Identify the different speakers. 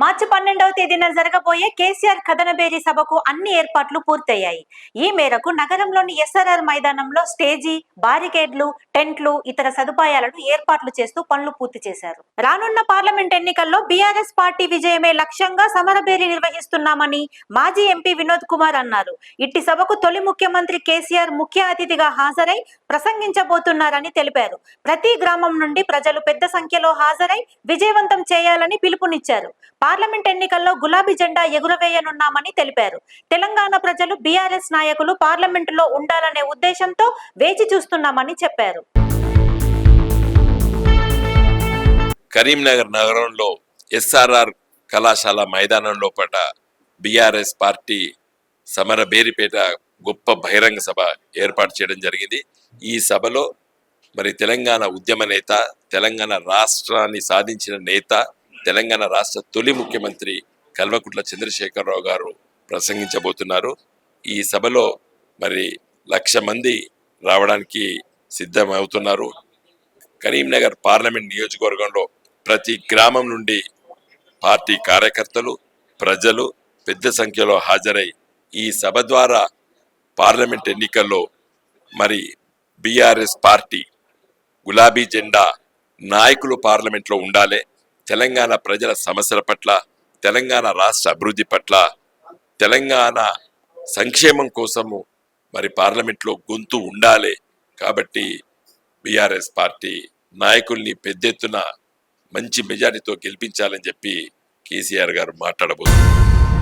Speaker 1: మార్చి పన్నెండవ తేదీన జరగబోయే కేసీఆర్ కథనబేరి సభకు అన్ని ఏర్పాట్లు పూర్తయ్యాయి. ఈ మేరకు నగరంలోని ఎస్ఆర్ఆర్ మైదానంలో స్టేజీ బారికేడ్లు టెంట్లు ఇతర సదుపాయాలను ఏర్పాట్లు చేస్తూ పనులు పూర్తి చేశారు. రానున్న పార్లమెంట్ ఎన్నికల్లో బీఆర్ఎస్ పార్టీ విజయమే లక్ష్యంగా సమరబేరి నిర్వహిస్తున్నామని మాజీ ఎంపీ వినోద్ కుమార్ అన్నారు. ఇట్టి సభకు తొలి ముఖ్యమంత్రి కేసీఆర్ ముఖ్య అతిథిగా హాజరై ప్రసంగించబోతున్నారని తెలిపారు. ప్రతి గ్రామం నుండి ప్రజలు పెద్ద సంఖ్యలో హాజరై విజయవంతం చేయాలని పిలుపునిచ్చారు. పార్లమెంట్ ఎన్నికల్లో గులాబీ జెండా ఎగురవేయనున్నామని తెలిపారు. తెలంగాణ ప్రజలు బీఆర్ఎస్ నాయకులు పార్లమెంటులో ఉండాలనే ఉద్దేశంతో వేచి చూస్తున్నామని చెప్పారు.
Speaker 2: కరీంనగర్ నగరంలో ఎస్ఆర్ఆర్ కళాశాల మైదానంలో పట బీఆర్ఎస్ పార్టీ సమర బేరిపేట గొప్ప బహిరంగ సభ ఏర్పాటు చేయడం జరిగింది. ఈ సభలో మరి తెలంగాణ ఉద్యమ నేత తెలంగాణ రాష్ట్రాన్ని సాధించిన నేత తెలంగాణ రాష్ట్ర తొలి ముఖ్యమంత్రి కల్వకుట్ల చంద్రశేఖరరావు గారు ప్రసంగించబోతున్నారు. ఈ సభలో మరి లక్ష మంది రావడానికి సిద్ధమవుతున్నారు. కరీంనగర్ పార్లమెంట్ నియోజకవర్గంలో ప్రతి గ్రామం నుండి పార్టీ కార్యకర్తలు ప్రజలు పెద్ద సంఖ్యలో హాజరై ఈ సభ ద్వారా పార్లమెంట్ ఎన్నికల్లో మరి బీఆర్ఎస్ పార్టీ గులాబీ జెండా నాయకులు పార్లమెంట్లో ఉండాలి తెలంగాణ ప్రజల సమస్యల పట్ల తెలంగాణ రాష్ట్ర అభివృద్ధి పట్ల తెలంగాణ సంక్షేమం కోసము మరి పార్లమెంట్లో గొంతు ఉండాలి కాబట్టి బీఆర్ఎస్ పార్టీ నాయకుల్ని పెద్ద ఎత్తున మంచి మెజారిటీతో గెలిపించాలని చెప్పి కేసీఆర్ గారు మాట్లాడబోతున్నారు.